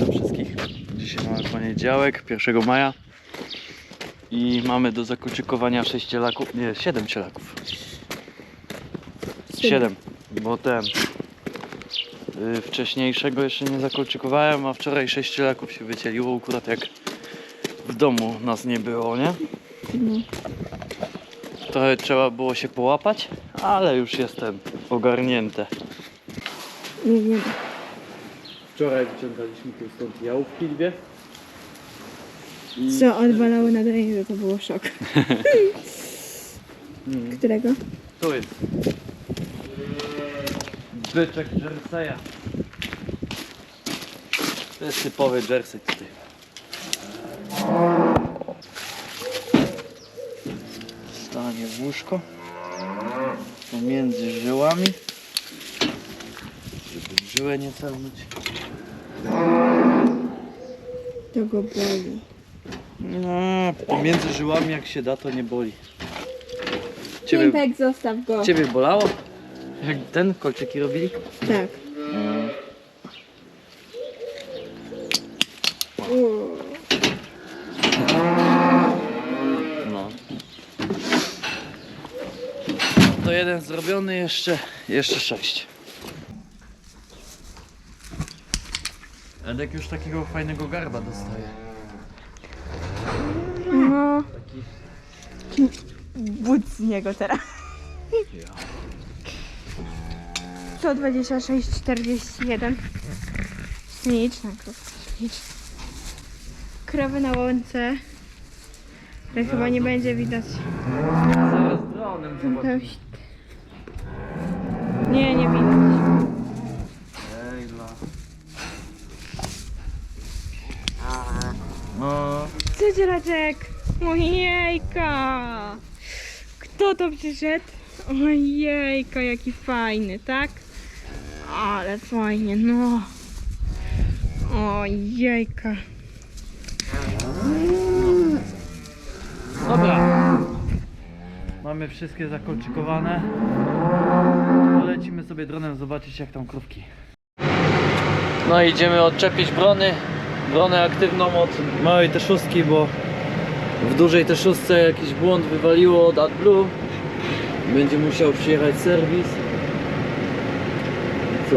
Witam wszystkich. Dzisiaj mamy poniedziałek, 1 maja. I mamy do zakolczykowania 6 cielaków, nie, 7 cielaków. 7, bo ten y, wcześniejszego jeszcze nie zakolczykowałem, a wczoraj 6 cielaków się wycieliło, akurat jak w domu nas nie było, nie? No. Trochę trzeba było się połapać, ale już jestem ogarnięte. Nie wiem. Wczoraj wyciągaliśmy tu stąd jałówki dwie. I Co odwalało na drewnie, to było szok. Mm, Którego? Tu jest. Byczek Jerseya. To jest typowy Jersey tutaj. Stanie w łóżko. Pomiędzy żyłami. Żeby w żyłę nie celnąć. To go boli. No, pomiędzy żyłami jak się da to nie boli. Ciebie, Pimpek, zostaw go. ciebie bolało? Jak ten kolczyki robili? Tak. Uuu. No. To jeden zrobiony jeszcze, jeszcze sześć. Edek już takiego fajnego garba dostaje. No. Taki... Budź z niego teraz. Ja. 126, 41. Śliczna krówka, śliczna. Krowy na łące. Ale chyba nie będzie widać. Zaraz dronem zobaczymy. Nie, nie widać. Ejla. No, Co dzielaczek? Ojejka! Kto to przyszedł? Ojejka, jaki fajny, tak? Ale fajnie, no. Ojejka. Dobra. Mamy wszystkie zakolczykowane. Polecimy sobie dronem zobaczyć jak tam krówki. No idziemy odczepić brony. Bronę aktywną od małej te szóstki, bo w dużej te szóstce jakiś błąd wywaliło od AdBlue. Będzie musiał przyjechać serwis. I co?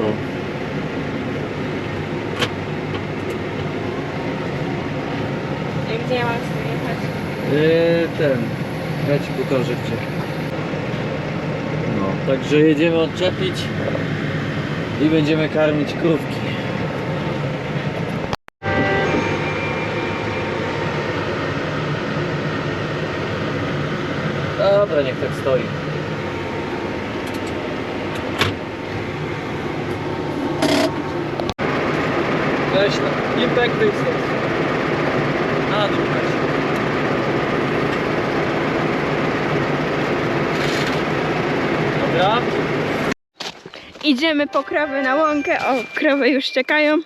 Gdzie ja mam sobie jechać? Eee, ten. Ja ci pokażę gdzie. No, także jedziemy odczepić i będziemy karmić krówki. Dobra, niech tak stoi. Weź no, stąd. Na dół weź. Dobra. Idziemy po krowy na łąkę. O, krowy już czekają.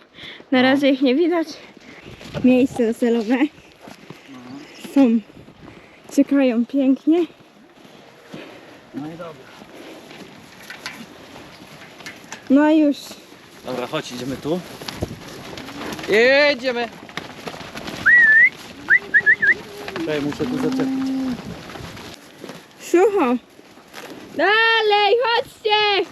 Na razie ich nie widać. Miejsce docelowe. Są. Czekają pięknie. No i dobra. No i już. Dobra, chodź, idziemy tu. Jedziemy. Czekaj, muszę tu zaczepić. Sucho. Dalej, chodźcie!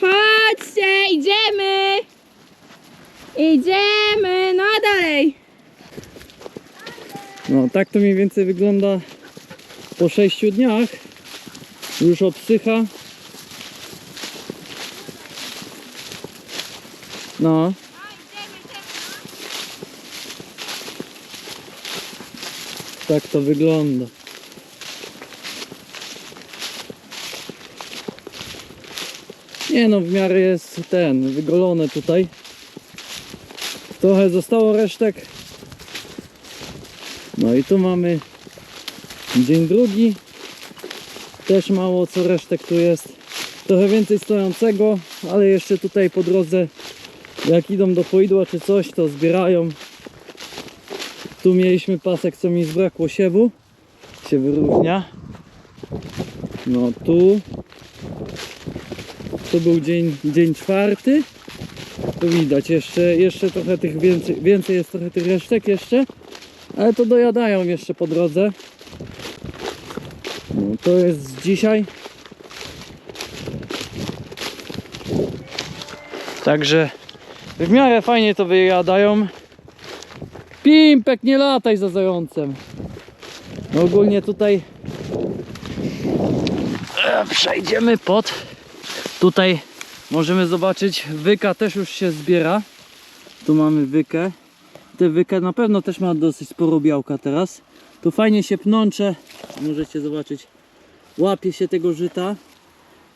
Chodźcie, idziemy! Idziemy, no dalej! No, tak to mniej więcej wygląda po 6 dniach. Już obsycha. No. Tak to wygląda. Nie no, w miarę jest ten, wygolone tutaj. Trochę zostało resztek. No i tu mamy dzień drugi. Też mało co resztek tu jest. Trochę więcej stojącego, ale jeszcze tutaj po drodze jak idą do poidła czy coś, to zbierają. Tu mieliśmy pasek, co mi zbrakło siewu. Się wyróżnia. No tu. To był dzień, dzień czwarty. Tu widać jeszcze, jeszcze trochę tych więcej, więcej jest trochę tych resztek jeszcze. Ale to dojadają jeszcze po drodze. No, to jest dzisiaj. Także w miarę fajnie to wyjadają. Pimpek, nie lataj za zającem. No ogólnie tutaj e, przejdziemy pod. Tutaj możemy zobaczyć, wyka też już się zbiera. Tu mamy wykę. Te wykę na pewno też ma dosyć sporo białka teraz. Tu fajnie się pnącze, możecie zobaczyć, łapie się tego żyta.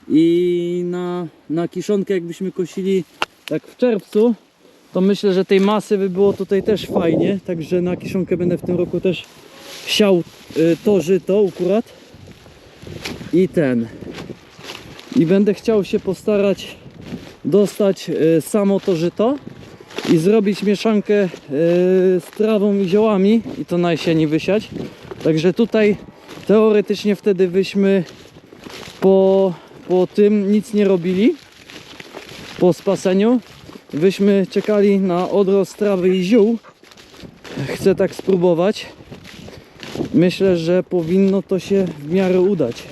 I na, na kiszonkę jakbyśmy kosili tak w czerwcu, to myślę, że tej masy by było tutaj też fajnie. Także na kiszonkę będę w tym roku też siał y, to żyto akurat. I ten. I będę chciał się postarać dostać y, samo to żyto i zrobić mieszankę y, z trawą i ziołami i to na jesieni wysiać. Także tutaj teoretycznie wtedy byśmy po, po tym nic nie robili po spaseniu. Byśmy czekali na odrost trawy i ziół. Chcę tak spróbować. Myślę, że powinno to się w miarę udać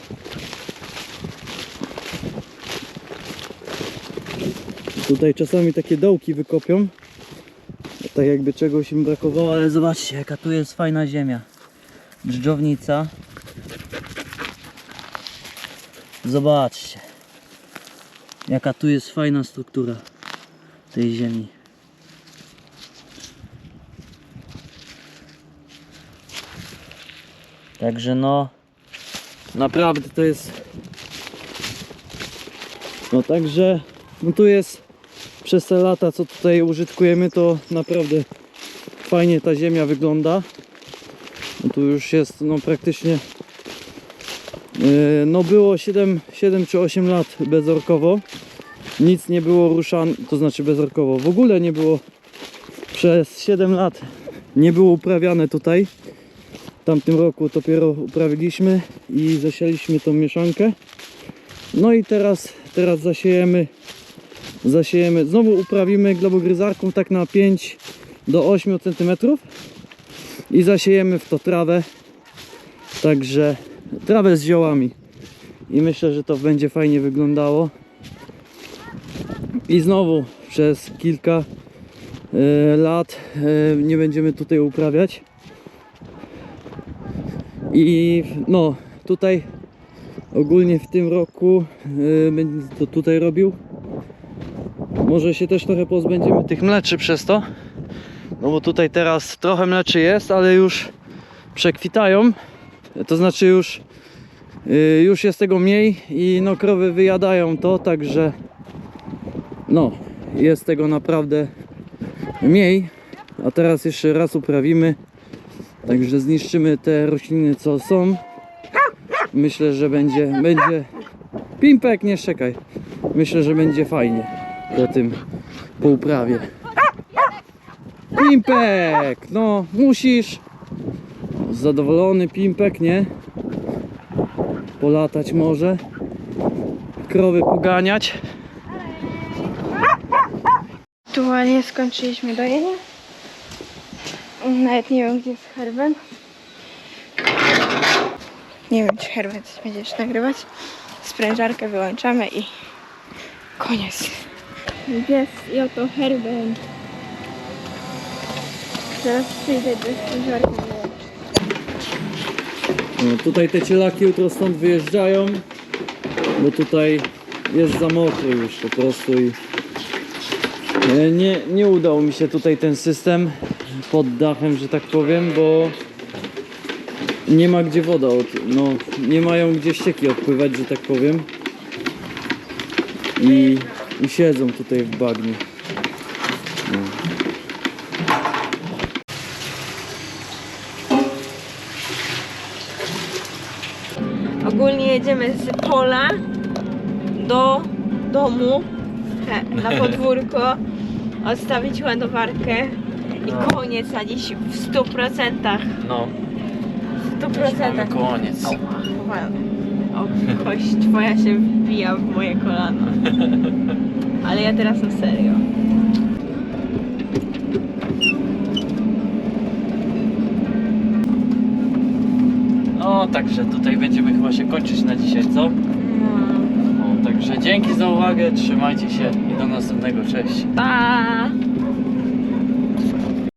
tutaj czasami takie dołki wykopią. Tak jakby czegoś im brakowało ale zobaczcie jaka tu jest fajna ziemia. Dżdżownica. Zobaczcie Jaka tu jest fajna struktura tej ziemi. Także no naprawdę to jest no także no tu jest przez te lata co tutaj użytkujemy to naprawdę fajnie ta ziemia wygląda. No tu już jest no praktycznie Yy, No było 7, 7 czy 8 lat bezorkowo. Nic nie było ruszane, to znaczy bezorkowo. W ogóle nie było przez 7 lat nie było uprawiane tutaj. W tamtym roku dopiero uprawiliśmy i zasialiśmy tą mieszankę. No i teraz, teraz zasiejemy zasiejemy, znowu uprawimy glebogryzarką tak na 5 do 8 cm i zasiejemy w to trawę. Także trawę z ziołami. I myślę, że to będzie fajnie wyglądało. I znowu przez kilka e, lat e, nie będziemy tutaj uprawiać. I no tutaj ogólnie w tym roku e, będę to tutaj robił może się też trochę pozbędziemy tych mleczy przez to no bo tutaj teraz trochę mleczy jest, ale już przekwitają. To znaczy już y, już jest tego mniej i no krowy wyjadają to, także no jest tego naprawdę mniej. A teraz jeszcze raz uprawimy także zniszczymy te rośliny co są. Myślę, że będzie będzie pimpek, nie szczekaj. Myślę, że będzie fajnie po tym po uprawie pimpek, no musisz zadowolony pimpek, nie? Polatać może. Krowy poganiać. Aktualnie skończyliśmy dojenie. Nawet nie wiem, gdzie jest Herben. Nie wiem, czy Herben coś będziesz nagrywać. Sprężarkę wyłączamy i koniec. Jest i oto Herben. Zaraz przyjdę do wyłączyć. No, tutaj te cielaki jutro stąd wyjeżdżają, bo tutaj jest za mokro już po prostu i e, nie, nie udał mi się tutaj ten system pod dachem, że tak powiem, bo nie ma gdzie woda, od, no nie mają gdzie ścieki odpływać, że tak powiem i, i siedzą tutaj w bagnie. Ogólnie jedziemy z pola do domu na podwórko, odstawić ładowarkę i No. koniec na dziś w 100%. No, W 100%. koniec. Ała, O, kość twoja się wbija w moje kolano. Ale ja teraz na serio. No, także tutaj będziemy chyba się kończyć na dzisiaj, co? No. Także dzięki za uwagę, trzymajcie się i do następnego, cześć. Pa!